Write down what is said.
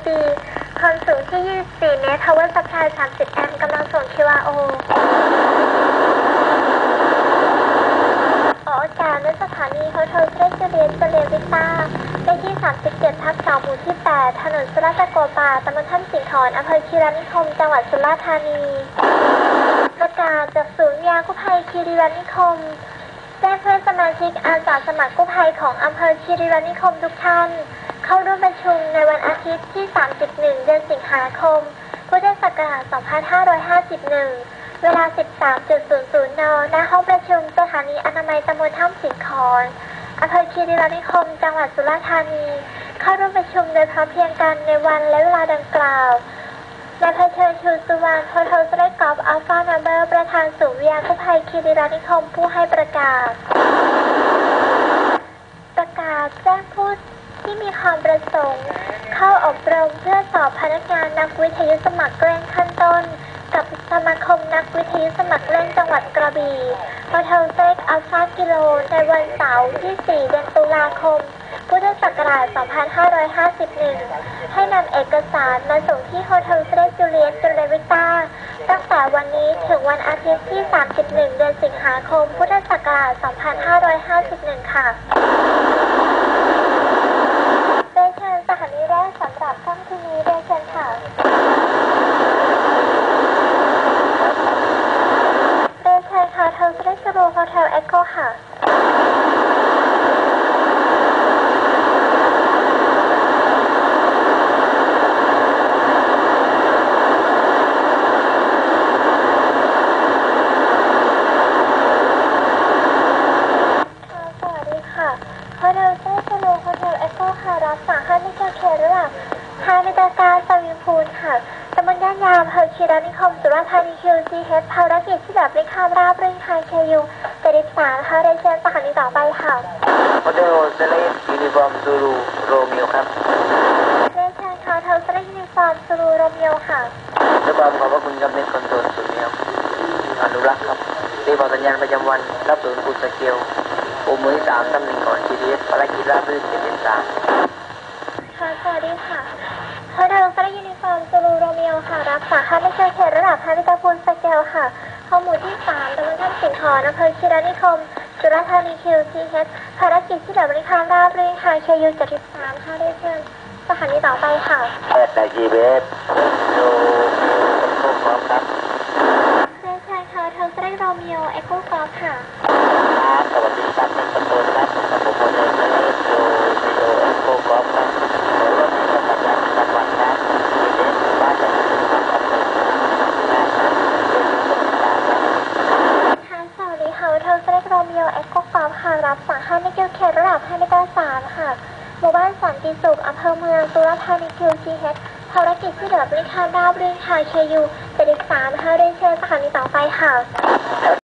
USB ความสูงที่ 24 เมตร power supply 30 แอมป์กำลังส่ง QRO ออกอากาศณสถานีโฮเทลเทรเจเรียนเจเลวิต้าเลขที่ 37 ทับ2หมู่ที่ 8 ถนนสุราษฎร์โกปาตำบลท่านสิงห์ขอนอำเภอคีรีนิคม จังหวัดสุราษฎร์ธานี ประกาศจากศูนย์ยากู้ภัยคีรีรันิคมแจ้งเพื่อนสมาชิกอาสาสมัครกู้ภัยของอำเภอคีรีรันิคมทุกท่าน เข้าร่วมประชุมในวันอาทิตย์ที่ 31 เดือนสิงหาคม พุทธศักราช 2551 เวลา 13.00 น ณ ห้องประชุมสถานีอนามัยตำบลถ้ำสิงห์ขอนอำเภอคีรีรัตนิคม จังหวัดสุราษฎร์ธานี เข้าร่วมประชุมโดยพร้อมเพียงกันในวันและเวลาดังกล่าวนายเชิญชูสุวรรณโฮเทลสเตกอฟอัลฟานัมเบอร์ประธานศูนย์วิทยากู้ภัยคีรีรัตนิคมผู้ให้ประกาศ ประกาศแจ้งผู้ที่มี ความประสงค์ เข้าอบรมเพื่อสอบพนักงานนักวิทยุสมัครเล่นขั้นต้น กับสมาคมนักวิทยุสมัครเล่นจังหวัดกระบี่โฮเทลเซ็กอัลฟากิโล ในวันเสาร์ที่ 4 เดือนตุลาคม พุทธศักราช 2551 ให้นำเอกสารมาส่งที่โฮเทลเซเลจูเลียสจูเลวิต้าตั้งแต่วันนี้ถึงวันอาทิตย์ที่ 31 เดือนสิงหาคม พุทธศักราช 2551 ค่ะเรียนเชิญสถานีแรกสำหรับค่ำคืนนี้เรียนเชิญค่ะเรียนเชิญค่ะโฮเทลเซเลจูโฮเทลเอ็กโกค่ะ ค่ะสวัสดีค่ะโฮเทลเซสโลโฮเทลเอ็กโกค่ะ รับสั่งให้ มิเกลเคระดับฮามิตาการสวิมพูลค่ะตำบลย่านยามอำเภอคีรีนิคม สุราษฎร์ธานีคิวซีเฮดภารกิจที่แบบริคามราบรื่นไฮเคยูเจดิสามค่ะเรียนเชิญสถานีต่อไปค่ะโฮเทลเซเลสยูนิฟอร์มซูรูโรมิโอครับเรียนเชิญค่ะโฮเทลสตรียูนิฟอร์มซูรูโรมิโอค่ะด้วยความขอบพระคุณครับในคอนโทรลศูนย์เนี่ยอนุรักษ์ครับรีบอกสัญญาณประจำวันรับศูนย์คุณสเกลโอมือสามตำแหน่งก่อน GDS ภารกิจราบรื่นเจ็ดเป็นสามค่ะส วัสดีค่ะโฮเทลสตรียูนิฟอร์มซูรูโรมิโอค่ะ รับสั่งให้มิเกลเคระดับฮามิตาพูลสเกลค่ะข้อมูลที่สามตำบลท่านสิงห์ขอนอำเภอคีรีนิคมสุราษฎร์ธานีคิวซีเฮดภารกิจที่แบบริคามราบรื่นไฮเคยูเจดิสามค่ะเรียนเชิญสถานีต่อไปค่ะแปดแต่ GBS โรมิโอเอ็กโคพร้อมครับเรียนเชิญค่ะโฮเทลสตรีโรมิโอเอ็กโกกอล์ฟค่ะ รับสั่งให้มิเกลเคระดับ5เมตาสามค่ะ หมู่บ้านสันติสุขอำเภอเมืองสุรธานีคิวซีเฮดภารกิจที่เหลือบริคานดาบรื่นค่ะเคยูเจ็ดสามค่ะเรียนเชิญสถานีต่อไปค่ะ